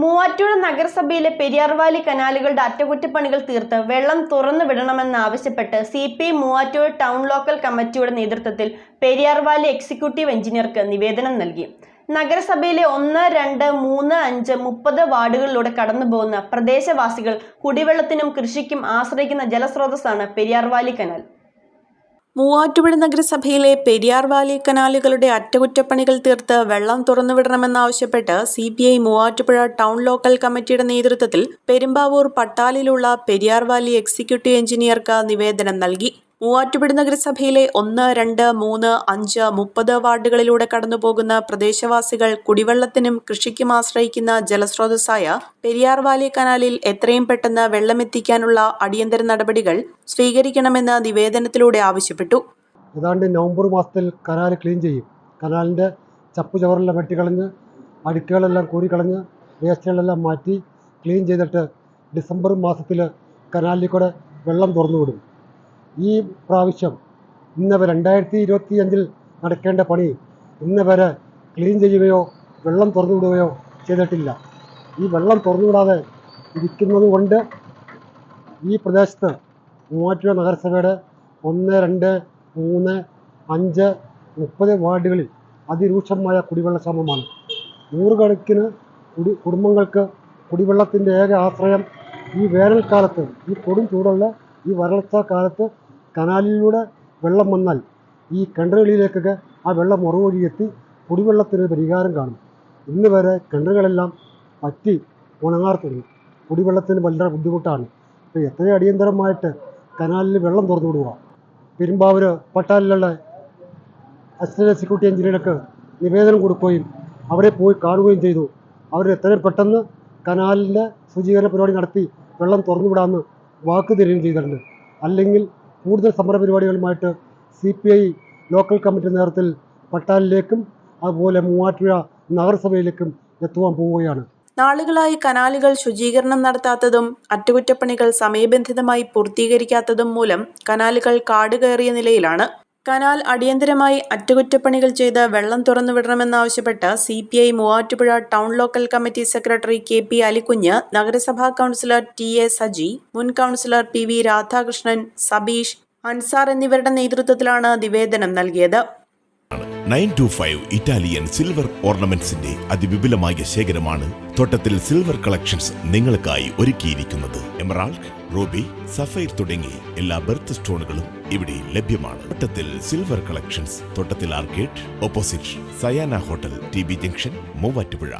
മൂവാറ്റുപുഴ നഗരസഭയിലെ പെരിയാർവാലി കനാലുകളുടെ അറ്റകുറ്റപ്പണികൾ തീർത്ത് വെള്ളം തുറന്നു വിടണമെന്നാവശ്യപ്പെട്ട് C P Muvattupuzha town local കമ്മിറ്റിയുടെ നേതൃത്വത്തിൽ പെരിയാർവാലി എക്സിക്യൂട്ടീവ് എഞ്ചിനീയർക്ക് നിവേദനം നൽകി. നഗരസഭയിലെ ഒന്ന് രണ്ട് മൂന്ന് അഞ്ച് മുപ്പത് വാർഡുകളിലൂടെ കടന്നുപോകുന്ന പ്രദേശവാസികൾ കുടിവെള്ളത്തിനും കൃഷിക്കും ആശ്രയിക്കുന്ന ജലസ്രോതസ്സാണ് പെരിയാർവാലി കനാൽ. മൂവാറ്റുപുഴ നഗരസഭയിലെ പെരിയാർ വാലി കനാലുകളുടെ അറ്റകുറ്റപ്പണികൾ തീർത്ത് വെള്ളം തുറന്നുവിടണമെന്നാവശ്യപ്പെട്ട് C P I Muvattupuzha town local കമ്മിറ്റിയുടെ നേതൃത്വത്തിൽ പെരുമ്പാവൂർ പട്ടാലിലുള്ള പെരിയാർ വാലി എക്സിക്യൂട്ടീവ് എഞ്ചിനീയർക്ക് നിവേദനം നൽകി. മൂവാറ്റുപുഴ നഗരസഭയിലെ ഒന്ന് രണ്ട് മൂന്ന് അഞ്ച് മുപ്പത് വാർഡുകളിലൂടെ കടന്നുപോകുന്ന പ്രദേശവാസികൾ കുടിവെള്ളത്തിനും കൃഷിക്കും ആശ്രയിക്കുന്ന ജലസ്രോതസ്സായ പെരിയാർ വാലി കനാലിൽ എത്രയും പെട്ടെന്ന് വെള്ളമെത്തിക്കാനുള്ള അടിയന്തര നടപടികൾ സ്വീകരിക്കണമെന്ന് നിവേദനത്തിലൂടെ ആവശ്യപ്പെട്ടു. ഏതാണ്ട് നവംബർ മാസത്തിൽ കനാൽ ക്ലീൻ ചെയ്യും. കനാലിന്റെ ചപ്പു ചവറെല്ലാം വെട്ടിക്കളഞ്ഞ് അടുക്കുകളെല്ലാം കൂരിക്കളഞ്ഞ് വേസ്റ്റുകളെല്ലാം മാറ്റി ക്ലീൻ ചെയ്തിട്ട് ഡിസംബർ മാസത്തിൽ കനാലിൽ കൂടെ വെള്ളം തുറന്നു വിടും. ഈ പ്രാവശ്യം ഇന്ന് വരെ രണ്ടായിരത്തി ഇരുപത്തി അഞ്ചിൽ നടക്കേണ്ട പണി ഇന്ന് വരെ ക്ലീൻ ചെയ്യുകയോ വെള്ളം തുറന്നു വിടുകയോ ചെയ്തിട്ടില്ല. ഈ വെള്ളം തുറന്നു വിടാതെ ഇരിക്കുന്നത് കൊണ്ട് ഈ പ്രദേശത്ത് മൂവാറ്റുപുഴ നഗരസഭയുടെ ഒന്ന് രണ്ട് മൂന്ന് അഞ്ച് മുപ്പത് വാർഡുകളിൽ അതിരൂക്ഷമായ കുടിവെള്ള ക്ഷാമമാണ്. നൂറുകണക്കിന് കുടി കുടുംബങ്ങൾക്ക് കുടിവെള്ളത്തിന്റെ ഏക ആശ്രയം ഈ വേനൽക്കാലത്ത് ഈ കൊടും ചൂടുള്ള ഈ വരൾച്ച കാലത്ത് കനാലിലൂടെ വെള്ളം വന്നാൽ ഈ കിണറുകളിലേക്കൊക്കെ ആ വെള്ളം ഉറവൊഴിയെത്തി കുടിവെള്ളത്തിന് പരിഹാരം കാണും. ഇന്ന് വരെ കിണറുകളെല്ലാം പറ്റി ഉണങ്ങാർ തുടങ്ങി. കുടിവെള്ളത്തിന് വളരെ ബുദ്ധിമുട്ടാണ്. ഇപ്പോൾ എത്രയും അടിയന്തരമായിട്ട് കനാലിൽ വെള്ളം തുറന്നു വിടുക. പെരുമ്പാവൂർ പട്ടാലിലുള്ള അസിസ്റ്റന്റ് എക്സിക്യൂട്ടീവ് എഞ്ചിനീയർക്ക് നിവേദനം കൊടുക്കുകയും അവരെ പോയി കാണുകയും ചെയ്തു. അവർ എത്രയും പെട്ടെന്ന് കനാലിന്റെ ശുചീകരണ പരിപാടി നടത്തി വെള്ളം തുറന്നു വിടാമെന്ന് വാക്ക് തരികയും ചെയ്തിട്ടുണ്ട്. അല്ലെങ്കിൽ കൂടുതൽ സമര പരിപാടികളുമായിട്ട് C P I local committee നേതൃത്വത്തിൽ പട്ടാലിലേക്കും അതുപോലെ മൂവാറ്റുപുഴ നഗരസഭയിലേക്കും എത്തുവാൻ പോവുകയാണ്. നാളുകളായി കനാലുകൾ ശുചീകരണം നടത്താത്തതും അറ്റകുറ്റപ്പണികൾ സമയബന്ധിതമായി പൂർത്തീകരിക്കാത്തതും മൂലം കനാലുകൾ കാടുകയറിയ നിലയിലാണ്. കനാൽ അടിയന്തരമായി അറ്റകുറ്റപ്പണികൾ ചെയ്ത് വെള്ളം തുറന്നുവിടണമെന്നാവശ്യപ്പെട്ട് C P I Muvattupuzha town local committee secretary K P Alikunju നഗരസഭാ കൗൺസിലർ ടി എ സജി മുൻ councillor P V Radhakrishnan Sabeesh Ansar എന്നിവരുടെ നേതൃത്വത്തിലാണ് നിവേദനം നൽകിയത്. Nine two five Italian silver ഓർണമെന്റ്സിന്റെ അതിവിപുലമായ ശേഖരമാണ് തോട്ടത്തിൽ സിൽവർ കളക്ഷൻസ് നിങ്ങൾക്കായി ഒരുക്കിയിരിക്കുന്നത്. എമറാൾഡ് റൂബി സഫൈർ തുടങ്ങി എല്ലാ ബർത്ത് സ്റ്റോണുകളും ഇവിടെ ലഭ്യമാണ്. Thottathil silver collections Thottathil arcade opposite Sayana hotel T B junction Muvattupuzha.